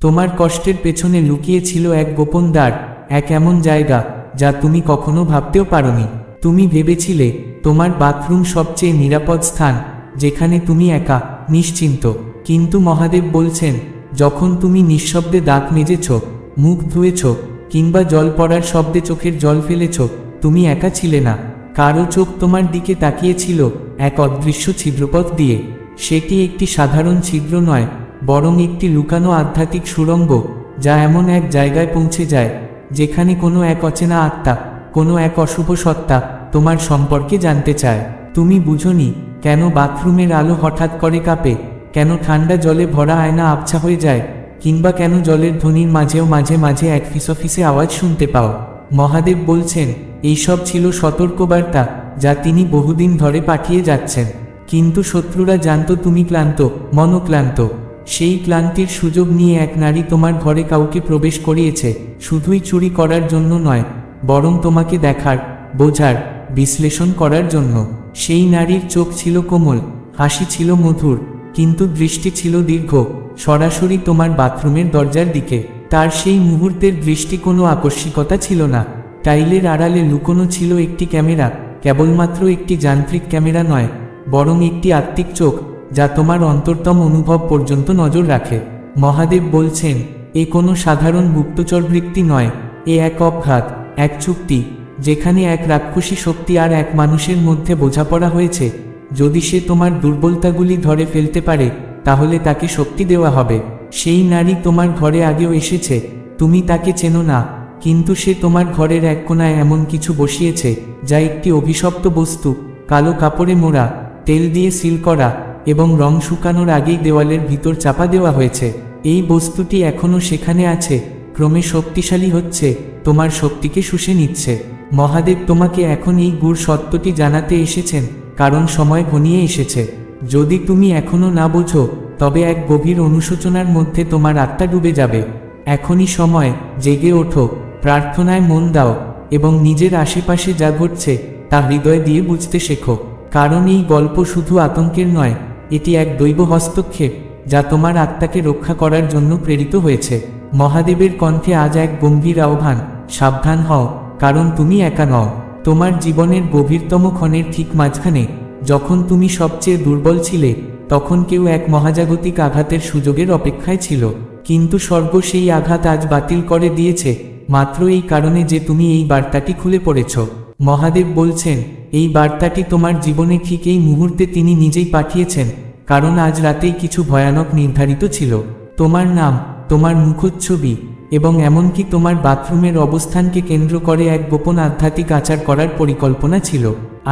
তোমার কষ্টের পেছনে লুকিয়ে ছিল এক গোপন দ্বার, এক এমন জায়গা, যা তুমি কখনো ভাবতেও পারোনি। তুমি ভেবেছিলে, তোমার বাথরুম সবচেয়ে নিরাপদ স্থান, যেখানে তুমি একা, নিশ্চিন্ত। কিন্তু মহাদেব বলছেন, যখন তুমি নিঃশব্দে দাঁত মেজেছ, মুখ ধুয়েছ, কিংবা জল পড়ার শব্দে চোখের জল ফেলেছ, তুমি একা ছিলে না। কারও চোখ তোমার দিকে তাকিয়েছিল, এক অদৃশ্য ছিদ্রপথ দিয়ে। সেটি একটি সাধারণ ছিদ্র নয় বরং একটি লুকানো আধ্যাত্মিক সুড়ঙ্গ, যা এমন এক জায়গায় পৌঁছে যায়, যেখানে কোনো এক অচেনা আত্মা, কোনো এক অশুভ সত্তা তোমার সম্পর্কে জানতে চায়। তুমি বুঝনি, কেন বাথরুমের আলো হঠাৎ করে কাঁপে, কেন ঠান্ডা জলে ভরা আয়না আবছা হয়ে যায়, কিংবা কেন জলের ধ্বনির মাঝেও মাঝে মাঝে এক ফিসফিসে আওয়াজ শুনতে পাও? মহাদেব বলছেন, এইসব ছিল সতর্কবার্তা, যা তিনি বহুদিন ধরে পাঠিয়ে যাচ্ছেন। কিন্তু শত্রুরা জানত তুমি ক্লান্ত, মনোক্লান্ত। সেই ক্লান্তির সুযোগ নিয়ে এক নারী তোমার ঘরে কাউকে প্রবেশ করিয়েছে, শুধুই চুরি করার জন্য নয়, বরং তোমাকে দেখার, বোঝার, বিশ্লেষণ করার জন্য। সেই নারীর চোখ ছিল কোমল, হাসি ছিল মধুর, কিন্তু দৃষ্টি ছিল দীর্ঘ, সরাসরি তোমার বাথরুমের দরজার দিকে। তার সেই মুহূর্তের দৃষ্টি কোনো আকস্মিকতা ছিল না। টাইলের আড়ালে লুকোনো ছিল একটি ক্যামেরা, কেবলমাত্র একটি যান্ত্রিক ক্যামেরা নয়, বরং একটি আত্মিক চোখ। যা তোমার অন্তরতম অনুভব পর্যন্ত নজর রাখে। মহাদেব বলছেন, এ কোনো সাধারণ গুপ্তচর বৃত্তি নয়, এ এক অপঘাত এক চুক্তি, যেখানে এক রাক্ষসী শক্তি আর এক মানুষের মধ্যে বোঝাপড়া হয়েছে। যদি সে তোমার দুর্বলতাগুলি ধরে ফেলতে পারে, তাহলে তাকে শক্তি দেওয়া হবে। সেই নারী তোমার ঘরে আগেও এসেছে, তুমি তাকে চেনো না, কিন্তু সে তোমার ঘরের এক কোনায় এমন কিছু বসিয়েছে, যা একটি অভিশপ্ত বস্তু, কালো কাপড়ে মোড়া, তেল দিয়ে সিল করা এবং রং শুকানোর আগেই দেওয়ালের ভিতর চাপা দেওয়া হয়েছে। এই বস্তুটি এখনও সেখানে আছে, ক্রমে শক্তিশালী হচ্ছে, তোমার শক্তিকে শুষে নিচ্ছে। মহাদেব তোমাকে এখন এই গুড় সত্যটি জানাতে এসেছেন, কারণ সময় ঘনিয়ে এসেছে। যদি তুমি এখনও না বোঝো, তবে এক গভীর অনুশোচনার মধ্যে তোমার আত্মা ডুবে যাবে। এখনই সময়, জেগে ওঠো, প্রার্থনায় মন দাও, এবং নিজের আশেপাশে যা ঘটছে, তা হৃদয় দিয়ে বুঝতে শেখো। কারণ এই গল্প শুধু আতঙ্কের নয় এটি এক দৈব হস্তক্ষেপ, যা তোমার আত্মাকে রক্ষা করার জন্য প্রেরিত হয়েছে। মহাদেবের কণ্ঠে আজ এক গম্ভীর আহ্বান, সাবধান হও, কারণ তুমি একা নও। তোমার জীবনের গভীরতম ক্ষণের ঠিক মাঝখানে, যখন তুমি সবচেয়ে দুর্বল ছিলে, তখন কেউ এক মহাজাগতিক আঘাতের সুযোগের অপেক্ষায় ছিল। কিন্তু স্বর্গ সেই আঘাত আজ বাতিল করে দিয়েছে, মাত্র এই কারণে যে তুমি এই বার্তাটি খুলে পড়েছ। মহাদেব বলছেন, এই বার্তাটি তোমার জীবনে ঠিক এই মুহূর্তে তিনি নিজেই পাঠিয়েছেন, কারণ আজ রাতেই কিছু ভয়ানক নির্ধারিত ছিল। তোমার নাম, তোমার মুখচ্ছবি এবং এমনকি তোমার বাথরুমের অবস্থানকে কেন্দ্র করে এক গোপন আধ্যাত্মিক আচার করার পরিকল্পনা ছিল।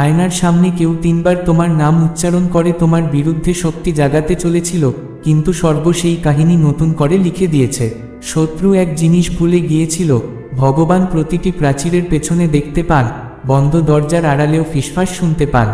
আয়নার সামনে কেউ তিনবার তোমার নাম উচ্চারণ করে তোমার বিরুদ্ধে শক্তি জাগাতে চলেছিল, কিন্তু সর্ব সেই কাহিনী নতুন করে লিখে দিয়েছে। শত্রু এক জিনিস ভুলে গিয়েছিল, ভগবান প্রতিটি প্রাচীরের পেছনে দেখতে পান বন্ধ দরজার আড়ালেও ফিসফাস শুনতে পান।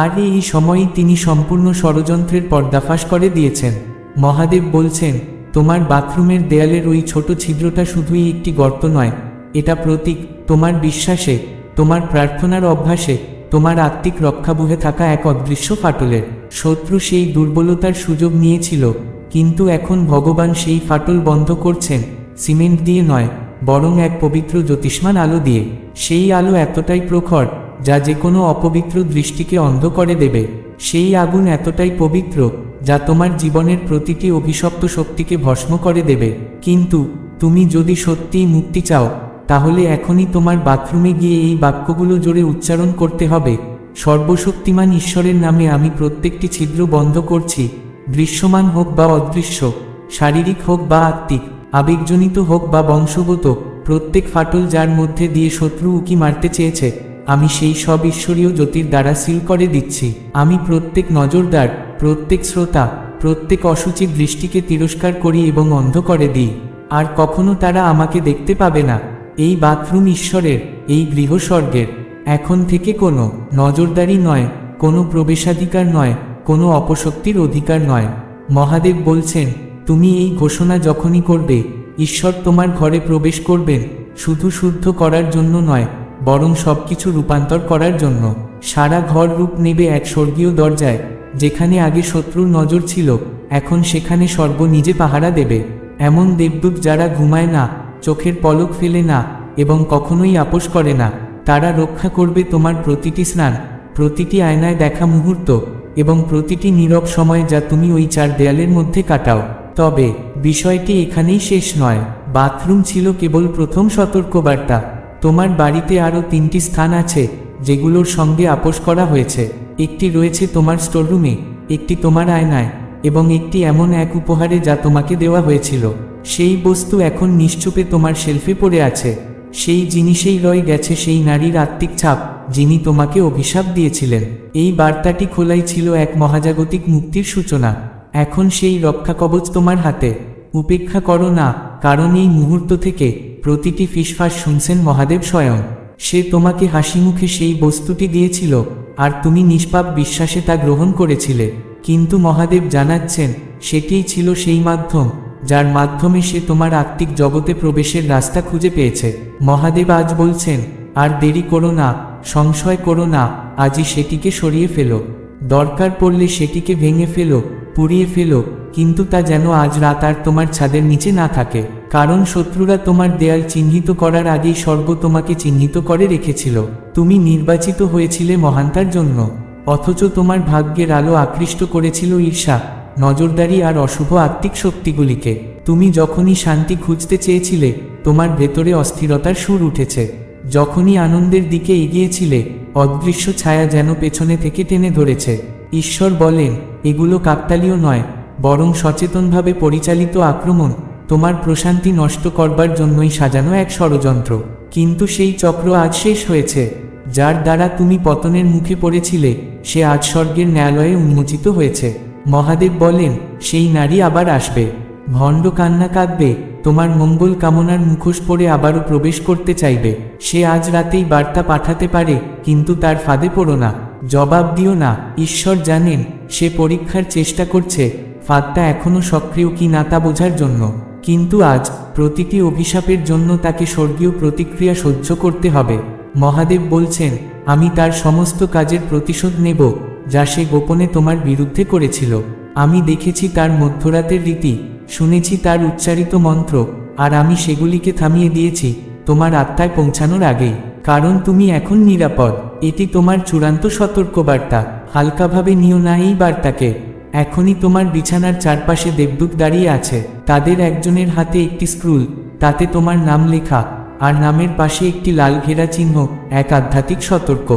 আর এই সময়েই তিনি সম্পূর্ণ ষড়যন্ত্রের পর্দাফাশ করে দিয়েছেন। মহাদেব বলছেন, তোমার বাথরুমের দেয়ালের ওই ছোট ছিদ্রটা শুধুই একটি গর্ত নয়। এটা প্রতীক, তোমার বিশ্বাসে, তোমার প্রার্থনার অভ্যাসে, তোমার আত্মিক রক্ষাবুহে থাকা এক অদৃশ্য ফাটলের। শত্রু সেই দুর্বলতার সুযোগ নিয়েছিল, কিন্তু এখন ভগবান সেই ফাটল বন্ধ করছেন। সিমেন্ট দিয়ে নয় বরং এক পবিত্র জ্যোতিষ্মান আলো দিয়ে, সেই আলো এতটাই প্রখর, যা যে কোনো অপবিত্র দৃষ্টিকে অন্ধ করে দেবে। সেই আগুন এতটাই পবিত্র, যা তোমার জীবনের প্রতিটি অভিশপ্ত শক্তিকে ভস্ম করে দেবে। কিন্তু, তুমি যদি সত্যিই মুক্তি চাও, তাহলে এখনই তোমার বাথরুমে গিয়ে এই বাক্যগুলো জোরে উচ্চারণ করতে হবে। সর্বশক্তিমান ঈশ্বরের নামে আমি প্রত্যেকটি ছিদ্র বন্ধ করছি, দৃশ্যমান হোক বা অদৃশ্য, শারীরিক হোক বা আত্মিক। আবেগজনিত হোক বা বংশগত, প্রত্যেক ফাটল যার মধ্যে দিয়ে শত্রু উকি মারতে চেয়েছে, আমি সেই সব ঈশ্বরীয় জ্যোতির দ্বারা সিল করে দিচ্ছি। আমি প্রত্যেক নজরদার, প্রত্যেক শ্রোতা, প্রত্যেক অসুচিত দৃষ্টিকে তিরস্কার করি এবং অন্ধ করে দিই। আর কখনো তারা আমাকে দেখতে পাবে না। এই বাথরুম ঈশ্বরের, এই গৃহস্বর্গের। এখন থেকে কোনো নজরদারি নয়, কোনো প্রবেশাধিকার নয়, কোনো অপশক্তির অধিকার নয়। মহাদেব বলছেন তুমি এই ঘোষণা যখনই করবে, ঈশ্বর তোমার ঘরে প্রবেশ করবেন, শুধু শুদ্ধ করার জন্য নয়, বরং সবকিছু রূপান্তর করার জন্য। সারা ঘর রূপ নেবে এক স্বর্গীয় দরজায়, যেখানে আগে শত্রুর নজর ছিল, এখন সেখানে স্বর্গ নিজে পাহারা দেবে। এমন দেবদূত যারা ঘুমায় না, চোখের পলক ফেলে না, এবং কখনোই আপোষ করে না, তারা রক্ষা করবে তোমার প্রতিটি স্নান, প্রতিটি আয়নায় দেখা মুহূর্ত, এবং প্রতিটি নীরব সময় যা তুমি ওই চার দেয়ালের মধ্যে কাটাও। তবে, বিষয়টি এখানেই শেষ নয়। বাথরুম ছিল কেবল প্রথম সতর্কবার্তা। তোমার বাড়িতে আরও তিনটি স্থান আছে, যেগুলোর সঙ্গে আপোষ করা হয়েছে। একটি রয়েছে তোমার স্টোররুমে, একটি তোমার আয়নায়, এবং একটি এমন এক উপহারে যা তোমাকে দেওয়া হয়েছিল। সেই বস্তু এখন নিশ্চুপে তোমার শেলফে পড়ে আছে। সেই জিনিসেই রয়ে গেছে সেই নারীর আত্মিক ছাপ, যিনি তোমাকে অভিশাপ দিয়েছিলেন। এই বার্তাটি খোলাই ছিল এক মহাজাগতিক মুক্তির সূচনা। এখন সেই রক্ষা কবচ তোমার হাতে। উপেক্ষা করো না, কারণ এই মুহূর্ত থেকে প্রতিটি ফিসফাস শুনছেন মহাদেব স্বয়ং। সে তোমাকে হাসি মুখে সেই বস্তুটি দিয়েছিল, আর তুমি নিষ্পাপ বিশ্বাসে তা গ্রহণ করেছিলে। কিন্তু মহাদেব জানাচ্ছেন, সেটিই ছিল সেই মাধ্যম, যার মাধ্যমে সে তোমার আত্মিক জগতে প্রবেশের রাস্তা খুঁজে পেয়েছে। মহাদেব আজ বলছেন, আর দেরি করো না, সংশয় করো না, আজই সেটিকে সরিয়ে ফেলো। দরকার পড়লে সেটিকে ভেঙে ফেলো, পুড়িয়ে ফেলো, কিন্তু তা যেন আজ রাত আর তোমার ছাদের নিচে না থাকে। কারণ শত্রুরা তোমার দেয়াল চিহ্নিত করার আগেই স্বর্গ তোমাকে চিহ্নিত করে রেখেছিল। তুমি নির্বাচিত হয়েছিলে মহান্তার জন্য। অথচ তোমার ভাগ্যের আলো আকৃষ্ট করেছিল ঈর্ষা, নজরদারি আর অশুভ আত্মিক শক্তিগুলিকে। তুমি যখনই শান্তি খুঁজতে চেয়েছিলে, তোমার ভেতরে অস্থিরতার সুর উঠেছে। যখনই আনন্দের দিকে এগিয়েছিলে, অদৃশ্য ছায়া যেন পেছনে থেকে টেনে ধরেছে। ঈশ্বর বলেন, এগুলো কাকতালীয় নয়, বরং সচেতনভাবে পরিচালিত আক্রমণ। তোমার প্রশান্তি নষ্ট করবার জন্যই সাজানো এক ষড়যন্ত্র। কিন্তু সেই চক্র আজ শেষ হয়েছে। যার দ্বারা তুমি পতনের মুখে পড়েছিলে, সে আজ স্বর্গের ন্যায়ালয়ে উন্মোচিত হয়েছে। মহাদেব বলেন, সেই নারী আবার আসবে। ভণ্ড কান্না কাঁদবে, তোমার মঙ্গল কামনার মুখোশ পরে আবারও প্রবেশ করতে চাইবে। সে আজ রাতেই বার্তা পাঠাতে পারে, কিন্তু তার ফাঁদে পড়ো না। জবাব দিও না, ঈশ্বর জানেন, সে পরীক্ষার চেষ্টা করছে, ফাঁদটা এখনও সক্রিয় কি না তা বোঝার জন্য। কিন্তু আজ, প্রতিটি অভিশাপের জন্য তাকে স্বর্গীয় প্রতিক্রিয়া সহ্য করতে হবে। মহাদেব বলছেন, আমি তার সমস্ত কাজের প্রতিশোধ নেব, যা সে গোপনে তোমার বিরুদ্ধে করেছিল। আমি দেখেছি তার মধ্যরাতের রীতি শুনেছি তার উচ্চারিত মন্ত্র, আর আমি সেগুলিকে থামিয়ে দিয়েছি, তোমার আত্মায় পৌঁছানোর আগেই কারণ তুমি এখন নিরাপদ, এটি তোমার চূড়ান্ত সতর্কবার্তা, হালকাভাবে নিও না এই বার্তাকে। এখনই তোমার বিছানার চারপাশে দেবদূত দাঁড়িয়ে আছে, তাদের একজনের হাতে একটি স্ক্রুল, তাতে তোমার নাম লেখা, আর নামের পাশে একটি লাল ঘেরা চিহ্ন, এক আধ্যাত্মিক সতর্ক।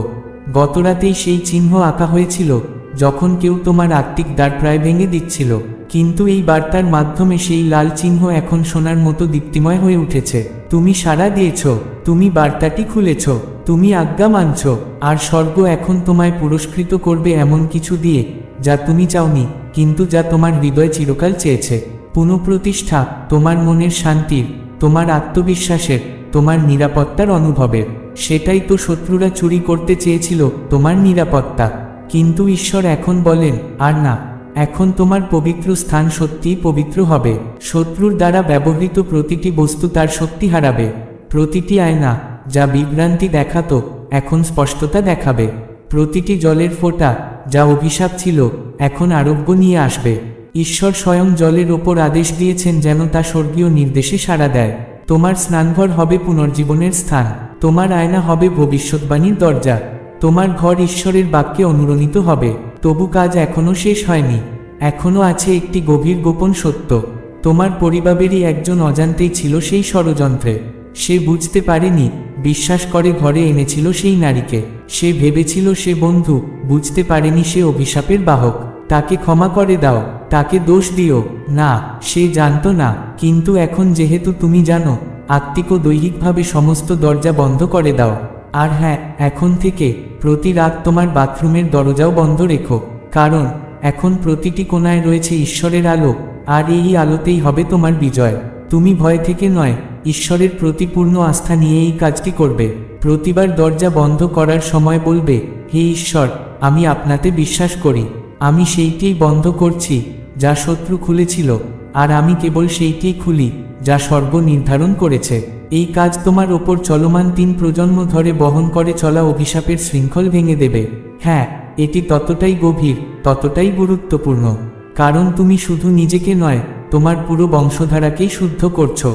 গতরাতেই সেই চিহ্ন আঁকা হয়েছিল, যখন কেউ তোমার আত্মিক দ্বার প্রায় ভেঙে দিচ্ছিল। কিন্তু এই বার্তার মাধ্যমে সেই লাল চিহ্ন এখন সোনার মতো দীপ্তিময় হয়ে উঠেছে। তুমি সাড়া দিয়েছ, তুমি বার্তাটি খুলেছ, তুমি আজ্ঞা মানছ, আর স্বর্গ এখন তোমায় পুরস্কৃত করবে এমন কিছু দিয়ে, যা তুমি চাওনি, কিন্তু যা তোমার হৃদয় চিরকাল চেয়েছে। পুনঃপ্রতিষ্ঠা, তোমার মনের শান্তির, তোমার আত্মবিশ্বাসের, তোমার নিরাপত্তার অনুভবের। সেটাই তো শত্রুরা চুরি করতে চেয়েছিল তোমার নিরাপত্তা। কিন্তু ঈশ্বর এখন বলেন, আর না এখন তোমার পবিত্র স্থান সত্যিই পবিত্র হবে। শত্রুর দ্বারা ব্যবহৃত প্রতিটি বস্তু তার শক্তি হারাবে। প্রতিটি আয়না যা বিভ্রান্তি দেখাতো, এখন স্পষ্টতা দেখাবে। প্রতিটি জলের ফোঁটা যা অভিশাপ ছিল, এখন আরোগ্য নিয়ে আসবে। ঈশ্বর স্বয়ং জলের ওপর আদেশ দিয়েছেন যেন তা স্বর্গীয় নির্দেশে সাড়া দেয়। তোমার স্নানঘর হবে পুনর্জীবনের স্থান। তোমার আয়না হবে ভবিষ্যৎবাণীর দরজা। তোমার ঘর ঈশ্বরের বাক্যে অনুরণিত হবে। তবু কাজ এখনও শেষ হয়নি। এখনও আছে একটি গভীর গোপন সত্য। তোমার পরিবারেরই একজন অজান্তেই ছিল সেই ষড়যন্ত্রে। সে বুঝতে পারেনি, বিশ্বাস করে ঘরে এনেছিল সেই নারীকে। সে ভেবেছিল সে বন্ধু, বুঝতে পারেনি সে অভিশাপের বাহক। তাকে ক্ষমা করে দাও, তাকে দোষ দিও। না, সে জানতো না, কিন্তু এখন যেহেতু তুমি জানো, আত্মিক দৈহিকভাবে সমস্ত দরজা বন্ধ করে দাও। আর হ্যাঁ এখন থেকে প্রতি রাত তোমার বাথরুমের দরজাও বন্ধ রেখো, কারণ এখন প্রতিটি কোনায় রয়েছে ঈশ্বরের আলো, আর এই আলোতেই হবে তোমার বিজয়। তুমি ভয় থেকে নয়, ঈশ্বরের প্রতিপূর্ণ আস্থা নিয়ে এই কাজটি করবে। প্রতিবার দরজা বন্ধ করার সময় বলবে, হে ঈশ্বর, আমি আপনাতে বিশ্বাস করি, আমি সেইটিই বন্ধ করছি, যা শত্রু খুলেছিল, আর আমি কেবল সেইটিই খুলি, যা স্বর্গ নির্ধারণ করেছে। এই কাজ তোমার ওপর চলমান তিন প্রজন্ম ধরে বহন করে চলা অভিশাপের শৃঙ্খল ভেঙে দেবে। হ্যাঁ এটি ততটাই গভীর, ততটাই গুরুত্বপূর্ণ। কারণ তুমি শুধু নিজেকে নয়, তোমার পুরো বংশধারাকেই শুদ্ধ করছ।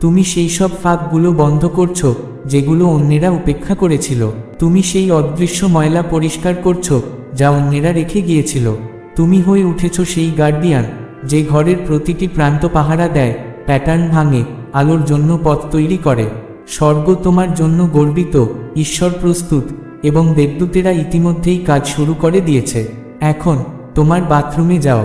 তুমি সেই সব ফাঁকগুলো বন্ধ করছ, যেগুলো অন্যেরা উপেক্ষা করেছিল। তুমি সেই অদৃশ্য ময়লা পরিষ্কার করছ, যা অন্যেরা রেখে গিয়েছিল। তুমি হয়ে উঠেছ সেই গার্ডিয়ান, যে ঘরের প্রতিটি প্রান্ত পাহারা দেয়, প্যাটার্ন ভাঙে আলোর জন্য পথ তৈরি করে। স্বর্গ তোমার জন্য গর্বিত, ঈশ্বর প্রস্তুত, এবং দেবদূতেরা ইতিমধ্যেই কাজ শুরু করে দিয়েছে। এখন, তোমার বাথরুমে যাও।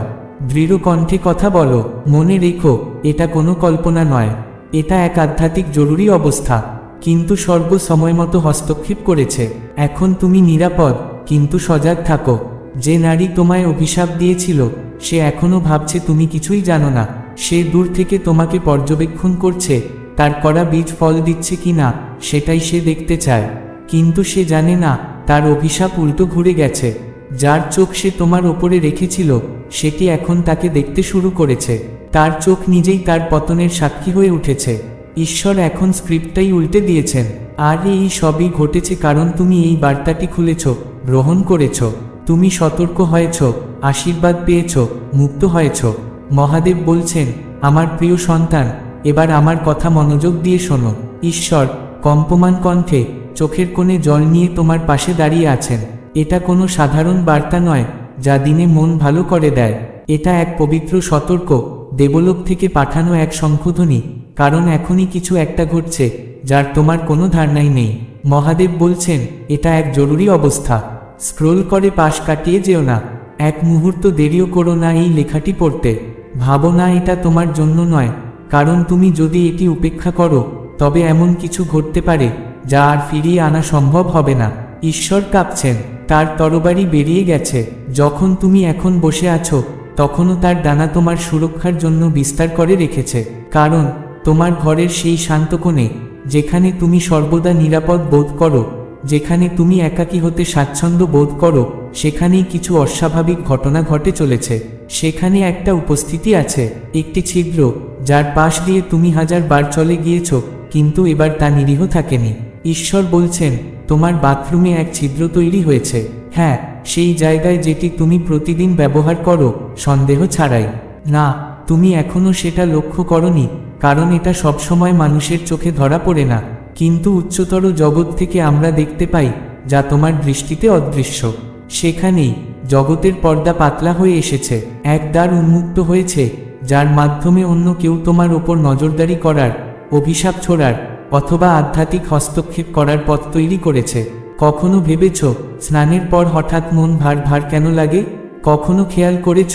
দৃঢ় কণ্ঠে কথা বলো, মনে রেখো, এটা কোনো কল্পনা নয়। এটা এক আধ্যাত্মিক জরুরি অবস্থা। কিন্তু স্বর্গ সময়মতো হস্তক্ষেপ করেছে। এখন তুমি নিরাপদ, কিন্তু সজাগ থাকো। যে নারী তোমায় অভিশাপ দিয়েছিল, সে এখনও ভাবছে তুমি কিছুই জানো না। সে দূর থেকে তোমাকে পর্যবেক্ষণ করছে, তার করা বীজ ফল দিচ্ছে কি না সেটাই সে দেখতে চায়। কিন্তু সে জানে না, তার অভিশাপ উল্টো ঘুরে গেছে। যার চোখ সে তোমার ওপরে রেখেছিল সেটি এখন তাকে দেখতে শুরু করেছে। তার চোখ নিজেই তার পতনের সাক্ষী হয়ে উঠেছে। ঈশ্বর এখন স্ক্রিপ্টটাই উল্টে দিয়েছেন। আর এই সবই ঘটেছে কারণ তুমি এই বার্তাটি খুলেছ, গ্রহণ করেছ। তুমি সতর্ক হয়েছ, আশীর্বাদ পেয়েছ, মুক্ত হয়েছ। মহাদেব বলছেন, আমার প্রিয় সন্তান, এবার আমার কথা মনোযোগ দিয়ে শোনো। ঈশ্বর, কম্পমান কণ্ঠে চোখের কোণে জল নিয়ে তোমার পাশে দাঁড়িয়ে আছেন। এটা কোনো সাধারণ বার্তা নয়, যা দিনে মন ভালো করে দেয়। এটা এক পবিত্র সতর্ক, দেবলোক থেকে পাঠানো এক শঙ্খধ্বনি। কারণ এখনই কিছু একটা ঘটছে, যার তোমার কোনো ধারণাই নেই। মহাদেব বলছেন, এটা এক জরুরি অবস্থা। স্ক্রোল করে পাশ কাটিয়ে যেও না। এক মুহূর্ত দেরিও করো না এই লেখাটি পড়তে। ভাবো না এটা তোমার জন্য নয়, কারণ তুমি যদি এটি উপেক্ষা করো, তবে এমন কিছু ঘটতে পারে, যা আর ফিরিয়ে আনা সম্ভব হবে না। ঈশ্বর কাঁপছেন, তার তরবারি বেরিয়ে গেছে, যখন তুমি এখন বসে আছো, তখনও তার ডানা তোমার সুরক্ষার জন্য বিস্তার করে রেখেছে, কারণ তোমার ঘরের সেই শান্ত কোণে, যেখানে তুমি সর্বদা নিরাপদ বোধ করো, যেখানে তুমি একাকী হতে স্বাচ্ছন্দ্য বোধ করো, সেখানেই কিছু অস্বাভাবিক ঘটনা ঘটে চলেছে। সেখানে একটা উপস্থিতি আছে, একটি ছিদ্র, যার পাশ দিয়ে তুমি হাজার বার চলে গিয়েছ, কিন্তু এবার তা নিরীহ থাকেনি। ঈশ্বর বলছেন, তোমার বাথরুমে এক ছিদ্র তৈরি হয়েছে। হ্যাঁ সেই জায়গায় যেটি তুমি প্রতিদিন ব্যবহার করো, সন্দেহ ছাড়াই। না, তুমি এখনও সেটা লক্ষ্য করনি, কারণ এটা সবসময় মানুষের চোখে ধরা পড়ে না। কিন্তু উচ্চতর জগৎ থেকে আমরা দেখতে পাই, যা তোমার দৃষ্টিতে অদৃশ্য। সেখানেই জগতের পর্দা পাতলা হয়ে এসেছে, এক দ্বার উন্মুক্ত হয়েছে, যার মাধ্যমে অন্য কেউ তোমার ওপর নজরদারি করার, অভিশাপ ছোড়ার, অথবা আধ্যাত্মিক হস্তক্ষেপ করার পথ তৈরি করেছে। কখনো ভেবেছ, স্নানের পর হঠাৎ মন ভার ভার কেন লাগে? কখনো খেয়াল করেছ,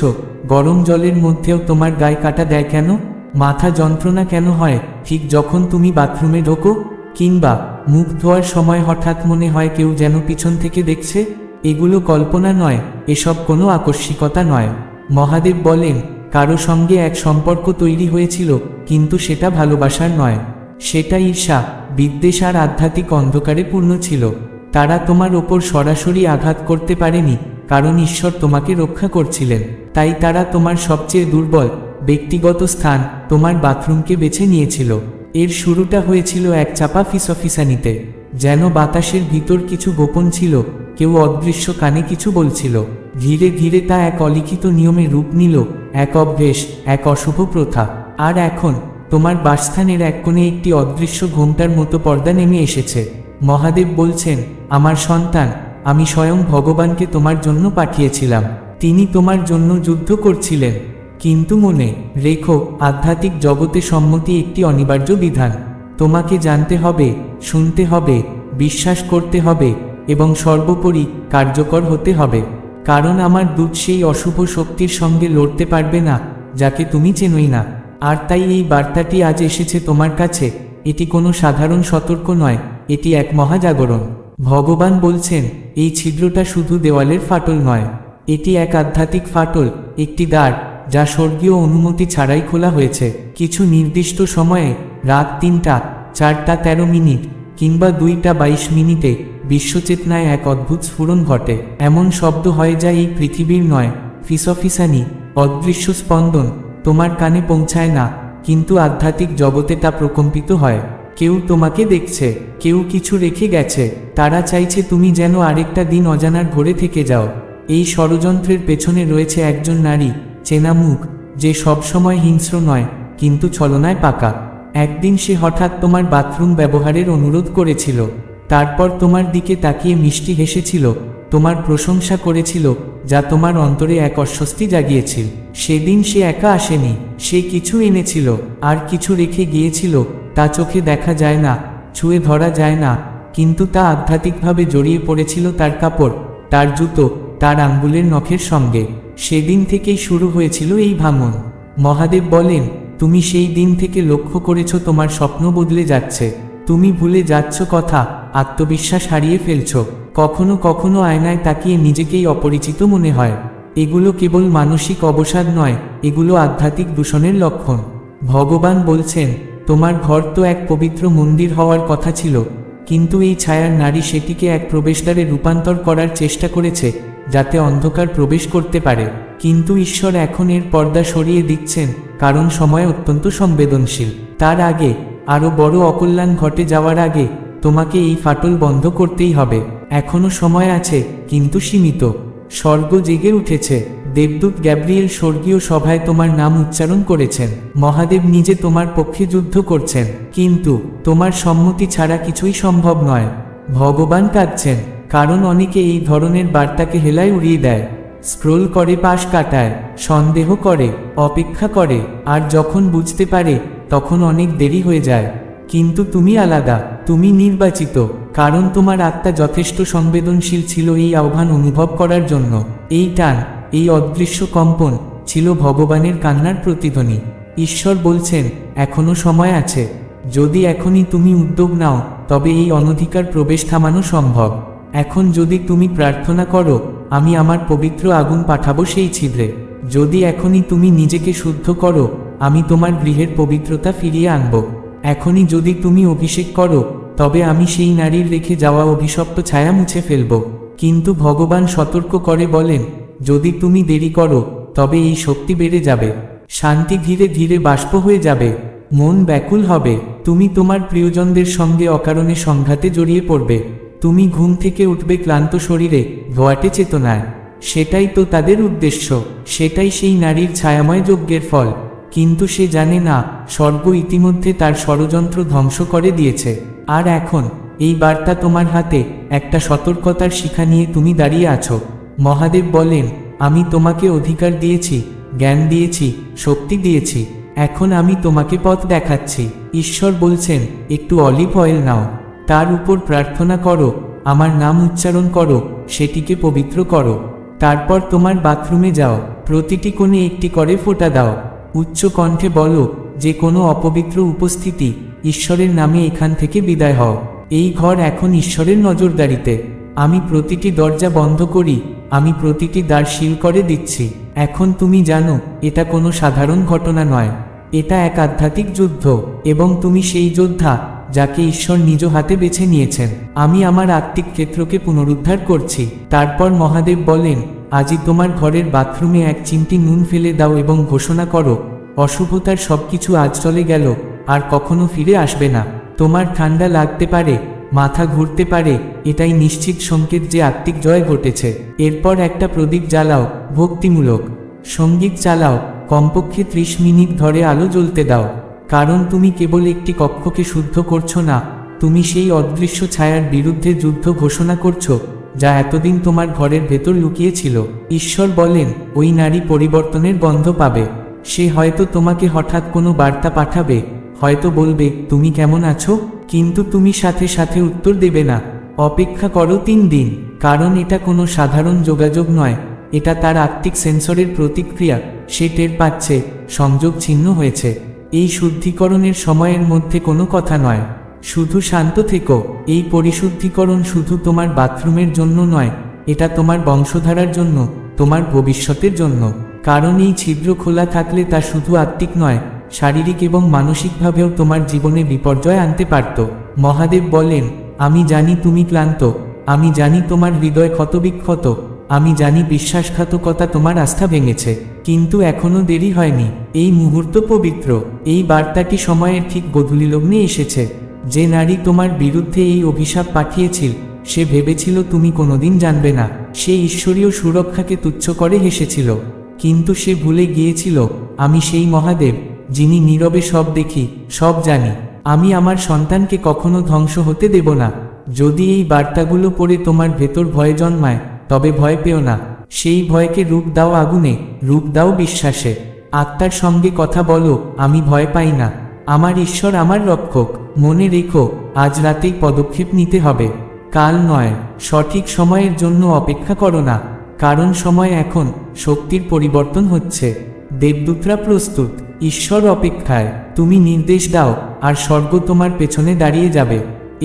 গরম জলের মধ্যেও তোমার গায়ে কাটা দেয় কেন? মাথা যন্ত্রণা কেন হয়, ঠিক যখন তুমি বাথরুমে ঢোকো? কিংবা মুখ ধোয়ার সময় হঠাৎ মনে হয় কেউ যেন পিছন থেকে দেখছে? এগুলো কল্পনা নয়, এসব কোনো আকস্মিকতা নয়। মহাদেব বলেন, কারও সঙ্গে এক সম্পর্ক তৈরি হয়েছিল, কিন্তু সেটা ভালোবাসার নয়। সেটা ঈর্ষা, বিদ্বেষ আর আধ্যাত্মিক অন্ধকারে পূর্ণ ছিল। তারা তোমার ওপর সরাসরি আঘাত করতে পারেনি, কারণ ঈশ্বর তোমাকে রক্ষা করছিলেন। তাই তারা তোমার সবচেয়ে দুর্বল, ব্যক্তিগত স্থান, তোমার বাথরুমকে বেছে নিয়েছিল। এর শুরুটা হয়েছিল এক চাপা ফিসফিসানিতে। যেন বাতাসের ভিতর কিছু গোপন ছিল, কেউ অদৃশ্য কানে কিছু বলছিল। ধীরে ধীরে তা এক অলিখিত নিয়মে রূপ নিল, এক অভ্যেস এক অশুভ প্রথা। আর এখন, তোমার বাসস্থানের এক কোণে একটি অদৃশ্য ঘোমটার মতো পর্দা নেমে এসেছে। মহাদেব বলছেন, আমার সন্তান, আমি স্বয়ং ভগবানকে তোমার জন্য পাঠিয়েছিলাম। তিনি তোমার জন্য যুদ্ধ করছিলেন। কিন্তু মনে রেখো, আধ্যাত্মিক জগতে সম্মতি একটি অনিবার্য বিধান। তোমাকে জানতে হবে, শুনতে হবে, বিশ্বাস করতে হবে এবং সর্বোপরি কার্যকর হতে হবে। কারণ আমার দূত সেই অশুভ শক্তির সঙ্গে লড়তে পারবে না, যাকে তুমি চেনই না। আর তাই এই বার্তাটি আজ এসেছে তোমার কাছে। এটি কোনো সাধারণ সতর্ক নয়, এটি এক মহাজাগরণ। ভগবান বলছেন, এই ছিদ্রটা শুধু দেওয়ালের ফাটল নয়, এটি এক আধ্যাত্মিক ফাটল, একটি দ্বার, যা স্বর্গীয় অনুমতি ছাড়াই খোলা হয়েছে। কিছু নির্দিষ্ট সময়ে রাত তিনটা, চারটা তেরো মিনিট কিংবা দুইটা বাইশ মিনিটে বিশ্বচেতনায় এক অদ্ভুত স্ফুরণ ঘটে। এমন শব্দ হয় যা এই পৃথিবীর নয়। ফিসফিসানি, অদৃশ্য স্পন্দন তোমার কানে পৌঁছায় না, কিন্তু আধ্যাত্মিক জগতে তা প্রকম্পিত হয়। কেউ তোমাকে দেখছে, কেউ কিছু রেখে গেছে, তারা চাইছে তুমি যেন আরেকটা দিন অজানার ঘরে থেকে যাও। এই ষড়যন্ত্রের পেছনে রয়েছে একজন নারী, চেনা মুখ, যে সবসময় হিংস্র নয়, কিন্তু ছলনায় পাকা। একদিন সে হঠাৎ তোমার বাথরুম ব্যবহারের অনুরোধ করেছিল। তারপর তোমার দিকে তাকিয়ে মিষ্টি হেসেছিল, তোমার প্রশংসা করেছিল, যা তোমার অন্তরে এক অস্বস্তি জাগিয়েছিল। সেদিন সে একা আসেনি, সে কিছু এনেছিল, আর কিছু রেখে গিয়েছিল, তা চোখে দেখা যায় না, ছুঁয়ে ধরা যায় না, কিন্তু তা আধ্যাত্মিকভাবে জড়িয়ে পড়েছিল তার কাপড়, তার জুতো, তার আঙ্গুলের নখের সঙ্গে। সেদিন থেকেই শুরু হয়েছিল এই ভাঙন। মহাদেব বলেন তুমি সেই দিন থেকে লক্ষ্য করেছ তোমার স্বপ্ন বদলে যাচ্ছে। তুমি ভুলে যাচ্ছ কথা, আত্মবিশ্বাস হারিয়ে ফেলছ। কখনো কখনো আয়নায় তাকিয়ে নিজেকেই অপরিচিত মনে হয়। এগুলো কেবল মানসিক অবসাদ নয়, এগুলো আধ্যাত্মিক দূষণের লক্ষণ। ভগবান বলছেন, তোমার ঘর তো এক পবিত্র মন্দির হওয়ার কথা ছিল, কিন্তু এই ছায়ার নারী সেটিকে এক প্রবেশদ্বারে রূপান্তর করার চেষ্টা করেছে, যাতে অন্ধকার প্রবেশ করতে পারে। কিন্তু ঈশ্বর এখন এর পর্দা সরিয়ে দিচ্ছেন কারণ সময় অত্যন্ত সংবেদনশীল। তার আগে, আরও বড় অকল্যাণ ঘটে যাওয়ার আগে, তোমাকে এই ফাটল বন্ধ করতেই হবে। এখনও সময় আছে, কিন্তু সীমিত। স্বর্গ জেগে উঠেছে। দেবদূত গ্যাব্রিয়েল স্বর্গীয় সভায় তোমার নাম উচ্চারণ করেছেন। মহাদেব নিজে তোমার পক্ষে যুদ্ধ করছেন। কিন্তু, তোমার সম্মতি ছাড়া কিছুই সম্ভব নয়। ভগবান কাঁদছেন, কারণ অনেকে এই ধরনের বার্তাকে হেলায় উড়িয়ে দেয়। স্ক্রোল করে, পাশ কাটায়, সন্দেহ করে, অপেক্ষা করে, আর যখন বুঝতে পারে, তখন অনেক দেরি হয়ে যায়। কিন্তু তুমি আলাদা, তুমি নির্বাচিত, কারণ তোমার আত্মা যথেষ্ট সংবেদনশীল ছিল এই আহ্বান অনুভব করার জন্য। এই টান, এই অদৃশ্য কম্পন ছিল ভগবানের কান্নার প্রতিধ্বনি। ঈশ্বর বলছেন, এখনও সময় আছে। যদি এখনই তুমি উদ্যোগ নাও, তবে এই অনধিকার প্রবেশ থামানো সম্ভব। এখন যদি তুমি প্রার্থনা করো আমি আমার পবিত্র আগুন পাঠাবো সেই ছিদ্রে। যদি এখনই তুমি নিজেকে শুদ্ধ করো, আমি তোমার গৃহের পবিত্রতা ফিরিয়ে আনব। এখনই যদি তুমি অভিষেক করো, তবে আমি সেই নারীর রেখে যাওয়া অভিশপ্ত ছায়া মুছে ফেলব। কিন্তু ভগবান সতর্ক করে বলেন, যদি তুমি দেরি করো, তবে এই শক্তি বেড়ে যাবে। শান্তি ধীরে ধীরে বাষ্প হয়ে যাবে। মন ব্যাকুল হবে। তুমি তোমার প্রিয়জনদের সঙ্গে অকারণে সংঘাতে জড়িয়ে পড়বে। তুমি ঘুম থেকে উঠবে ক্লান্ত শরীরে ধোয়াটে চেতনায়। সেটাই তো তাদের উদ্দেশ্য, সেটাই সেই নারীর ছায়াময় যজ্ঞের ফল। কিন্তু সে জানে না, স্বর্গ ইতিমধ্যে তার ষড়যন্ত্র ধ্বংস করে দিয়েছে। আর এখন, এই বার্তা তোমার হাতে, একটা সতর্কতার শিখা নিয়ে তুমি দাঁড়িয়ে আছো। মহাদেব বলেন, আমি তোমাকে অধিকার দিয়েছি, জ্ঞান দিয়েছি, শক্তি দিয়েছি। এখন আমি তোমাকে পথ দেখাচ্ছি। ঈশ্বর বলছেন, একটু অলিভ অয়েল নাও। তার উপর প্রার্থনা করো, আমার নাম উচ্চারণ করো, সেটিকে পবিত্র করো। তারপর তোমার বাথরুমে যাও, প্রতিটি কোণে একটি করে ফোঁটা দাও। উচ্চ কণ্ঠে বলো, যে কোনো অপবিত্র উপস্থিতি ঈশ্বরের নামে এখান থেকে বিদায় হও। এই ঘর এখন ঈশ্বরের নজরদারিতে। আমি প্রতিটি দরজা বন্ধ করি, আমি প্রতিটি দ্বার শিল করে দিচ্ছি। এখন তুমি জানো, এটা কোনো সাধারণ ঘটনা নয়। এটা এক আধ্যাত্মিক যুদ্ধ, এবং তুমি সেই যোদ্ধা যাকে ঈশ্বর নিজ হাতে বেছে নিয়েছেন। আমি আমার আত্মিক ক্ষেত্রকে পুনরুদ্ধার করছি। তারপর মহাদেব বলেন আজই তোমার ঘরের বাথরুমে এক চিমটি নুন ফেলে দাও এবং ঘোষণা করো, অশুভতার সবকিছু আজ চলে গেল, আর কখনো ফিরে আসবে না। তোমার ঠান্ডা লাগতে পারে, মাথা ঘুরতে পারে, এটাই নিশ্চিত সংকেত যে আত্মিক জয় ঘটেছে। এরপর একটা প্রদীপ জ্বালাও, ভক্তিমূলক। সংগীত চালাও, কমপক্ষে ত্রিশ মিনিট ধরে আলো জ্বলতে দাও। কারণ তুমি কেবল একটি কক্ষকে শুদ্ধ করছ না, তুমি সেই অদৃশ্য ছায়ার বিরুদ্ধে যুদ্ধ ঘোষণা করছ, যা এতদিন তোমার ঘরের ভেতর লুকিয়েছিল। ঈশ্বর বলেন, ওই নারী পরিবর্তনের গন্ধ পাবে। সে হয়তো তোমাকে হঠাৎ কোনো বার্তা পাঠাবে, হয়তো বলবে, তুমি কেমন আছো? কিন্তু তুমি সাথে সাথে উত্তর দেবে না। অপেক্ষা করো তিন দিন, কারণ এটা কোনো সাধারণ যোগাযোগ নয়। এটা তার আত্মিক সেন্সরের প্রতিক্রিয়া। সে টের পাচ্ছে, সংযোগ ছিন্ন হয়েছে। এই শুদ্ধিকরণের সময়ের মধ্যে কোনো কথা নয়। শুধু শান্ত থেকো। এই পরিশুদ্ধিকরণ শুধু তোমার বাথরুমের জন্য নয়, এটা তোমার বংশধারার জন্য, তোমার ভবিষ্যতের জন্য। কারণ এই ছিদ্র খোলা থাকলে তা শুধু আত্মিক নয়, শারীরিক এবং মানসিকভাবেও তোমার জীবনে বিপর্যয় আনতে পারত। মহাদেব বলেন, আমি জানি তুমি ক্লান্ত, আমি জানি তোমার হৃদয় ক্ষতবিক্ষত। আমি জানি বিশ্বাসঘাতকতা তোমার আস্থা ভেঙেছে, কিন্তু এখনও দেরি হয়নি। এই মুহূর্ত পবিত্র। এই বার্তাটি সময়ের ঠিক গধূলি লগ্নে এসেছে। যে নারী তোমার বিরুদ্ধে এই অভিশাপ পাঠিয়েছিল, সে ভেবেছিল তুমি কোনোদিন জানবে না। সে ঈশ্বরীয় সুরক্ষাকে তুচ্ছ করে হেসেছিল। কিন্তু সে ভুলে গিয়েছিল, আমি সেই মহাদেব, যিনি নীরবে সব দেখি, সব জানি। আমি আমার সন্তানকে কখনো ধ্বংস হতে দেব না। যদি এই বার্তাগুলো পড়ে তোমার ভেতর ভয় জন্মায় তবে ভয় পেও না। সেই ভয়কে রূপ দাও আগুনে, রূপ দাও বিশ্বাসে। আত্মার সঙ্গে কথা বলো, আমি ভয় পাই না। আমার ঈশ্বর আমার রক্ষক, মনে রেখো, আজ রাতেই পদক্ষেপ নিতে হবে। কাল নয়, সঠিক সময়ের জন্য অপেক্ষা করো না। কারণ সময় এখন, শক্তির পরিবর্তন হচ্ছে। দেবদূতরা প্রস্তুত, ঈশ্বর অপেক্ষায়। তুমি নির্দেশ দাও, আর স্বর্গ তোমার পেছনে দাঁড়িয়ে যাবে।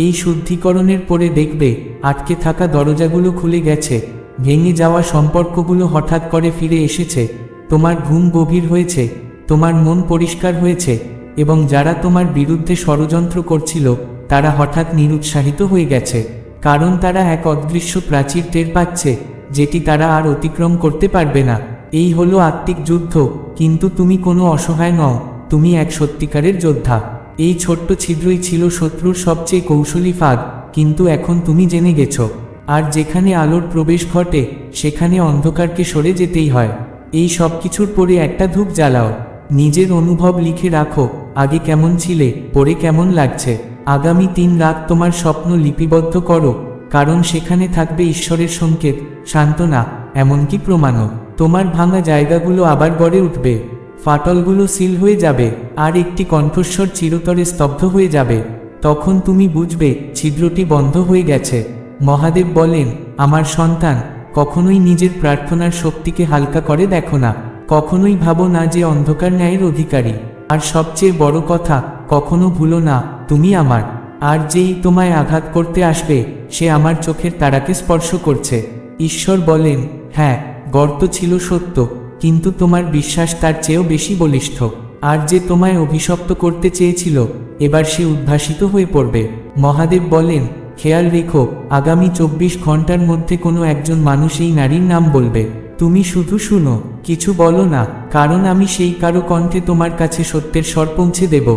এই শুদ্ধিকরণের পরে দেখবে, আটকে থাকা দরজাগুলো খুলে গেছে, ভেঙে যাওয়া সম্পর্কগুলো হঠাৎ করে ফিরে এসেছে, তোমার ঘুম গভীর হয়েছে, তোমার মন পরিষ্কার হয়েছে, এবং যারা তোমার বিরুদ্ধে ষড়যন্ত্র করছিল, তারা হঠাৎ নিরুৎসাহিত হয়ে গেছে, কারণ তারা এক অদৃশ্য প্রাচীর টের পাচ্ছে, যেটি তারা আর অতিক্রম করতে পারবে না। এই হলো আত্মিক যুদ্ধ, কিন্তু তুমি কোনো অসহায় নও, তুমি এক সত্যিকারের যোদ্ধা। এই ছোট্ট ছিদ্রই ছিল শত্রুর সবচেয়ে কৌশলী ফাঁদ, কিন্তু এখন তুমি জেনে গেছো। আর যেখানে আলোর প্রবেশ ঘটে, সেখানে অন্ধকারকে সরে যেতেই হয়। এই সব কিছুর পরে একটা ধূপ জ্বালাও। নিজের অনুভব লিখে রাখো, আগে কেমন ছিলে, পরে কেমন লাগছে। আগামী তিন রাত তোমার স্বপ্ন লিপিবদ্ধ করো, কারণ সেখানে থাকবে ঈশ্বরের সংকেত, সান্ত্বনা, এমনকি প্রমাণও। তোমার ভাঙা জায়গাগুলো আবার গড়ে উঠবে। ফাটলগুলো সিল হয়ে যাবে আর একটি কণ্ঠস্বর চিরতরে স্তব্ধ হয়ে যাবে। তখন তুমি বুঝবে ছিদ্রটি বন্ধ হয়ে গেছে। মহাদেব বলেন, আমার সন্তান, কখনোই নিজের প্রার্থনার শক্তিকে হালকা করে দেখো না। কখনোই ভাবো না যে অন্ধকার ন্যায়ের অধিকারী। আর সবচেয়ে বড় কথা, কখনো ভুলো না, তুমি আমার। আর যেই তোমায় আঘাত করতে আসবে, সে আমার চোখের তারাকে স্পর্শ করছে। ঈশ্বর বলেন হ্যাঁ গর্ত ছিল সত্য। কিন্তু তোমার বিশ্বাস তার চেয়েও বেশি বলিষ্ঠ। আর যে তোমায় অভিশপ্ত করতে চেয়েছিল, এবার সে উদ্ভাসিত হয়ে পড়বে। মহাদেব বলেন, খেয়াল রেখো, আগামী চব্বিশ ঘণ্টার মধ্যে কোনো একজন মানুষ এই নারীর নাম বলবে। তুমি শুধু শুনো, কিছু বলো না, কারণ আমি সেই কারও কণ্ঠে তোমার কাছে সত্যের স্বর পৌঁছে দেব।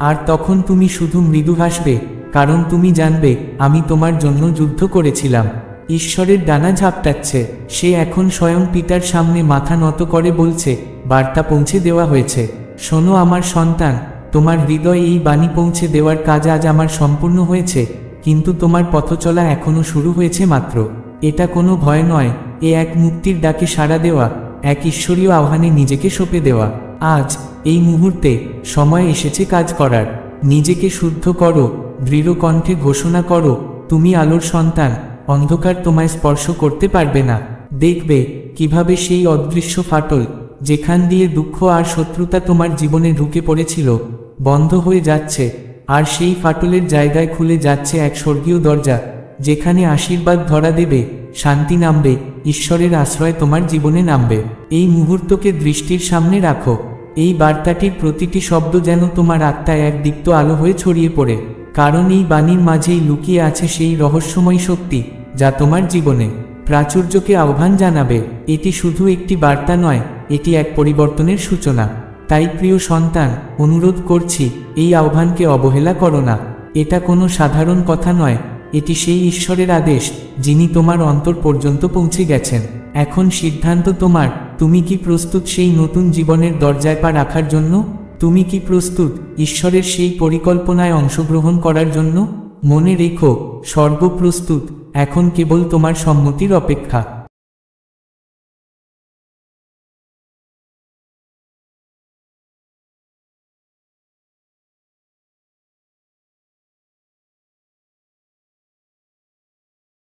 আর তখন তুমি শুধু মৃদু হাসবে, কারণ তুমি জানবে, আমি তোমার জন্য যুদ্ধ করেছিলাম। ঈশ্বরের ডানা ঝাপটাচ্ছে। সে এখন স্বয়ং পিতার সামনে মাথা নত করে বলছে, বার্তা পৌঁছে দেওয়া হয়েছে। শোনো আমার সন্তান, তোমার হৃদয়ে এই বাণী পৌঁছে দেওয়ার কাজ আজ আমার সম্পূর্ণ হয়েছে, কিন্তু তোমার পথচলা এখনও শুরু হয়েছে মাত্র। এটা কোনো ভয় নয়, এ এক মুক্তির ডাকে সাড়া দেওয়া, এক ঈশ্বরীয় আহ্বানে নিজেকে সঁপে দেওয়া। আজ, এই মুহূর্তে, সময় এসেছে কাজ করার। নিজেকে শুদ্ধ করো, দৃঢ় কণ্ঠে ঘোষণা করো, তুমি আলোর সন্তান। অন্ধকার তোমায় স্পর্শ করতে পারবে না। দেখবে কীভাবে সেই অদৃশ্য ফাটল, যেখান দিয়ে দুঃখ আর শত্রুতা তোমার জীবনে ঢুকে পড়েছিল, বন্ধ হয়ে যাচ্ছে, আর সেই ফাটলের জায়গায় খুলে যাচ্ছে এক স্বর্গীয় দরজা, যেখানে আশীর্বাদ ধরা দেবে, শান্তি নামবে, ঈশ্বরের আশ্রয় তোমার জীবনে নামবে। এই মুহূর্তকে দৃষ্টির সামনে রাখো। এই বার্তাটির প্রতিটি শব্দ যেন তোমার আত্মায় এক দীপ্ত আলো হয়ে ছড়িয়ে পড়ে। কারণ এই বাণীর মাঝেই লুকিয়ে আছে সেই রহস্যময় শক্তি, যা তোমার জীবনে প্রাচুর্যকে আহ্বান জানাবে। এটি শুধু একটি বার্তা নয়, এটি এক পরিবর্তনের সূচনা। তাই প্রিয় সন্তান, অনুরোধ করছি, এই আহ্বানকে অবহেলা করো না। এটা কোনো সাধারণ কথা নয়, এটি সেই ঈশ্বরের আদেশ, যিনি তোমার অন্তর পর্যন্ত পৌঁছে গেছেন। এখন সিদ্ধান্ত তোমার, তুমি কি প্রস্তুত সেই নতুন জীবনের দরজায় পা রাখার জন্য? তুমি কি প্রস্তুত ঈশ্বরের সেই পরিকল্পনায় অংশগ্রহণ করার জন্য? মনে রেখো সর্বপ্রস্তুত প্রস্তুত, এখন কেবল তোমার সম্মতির অপেক্ষা।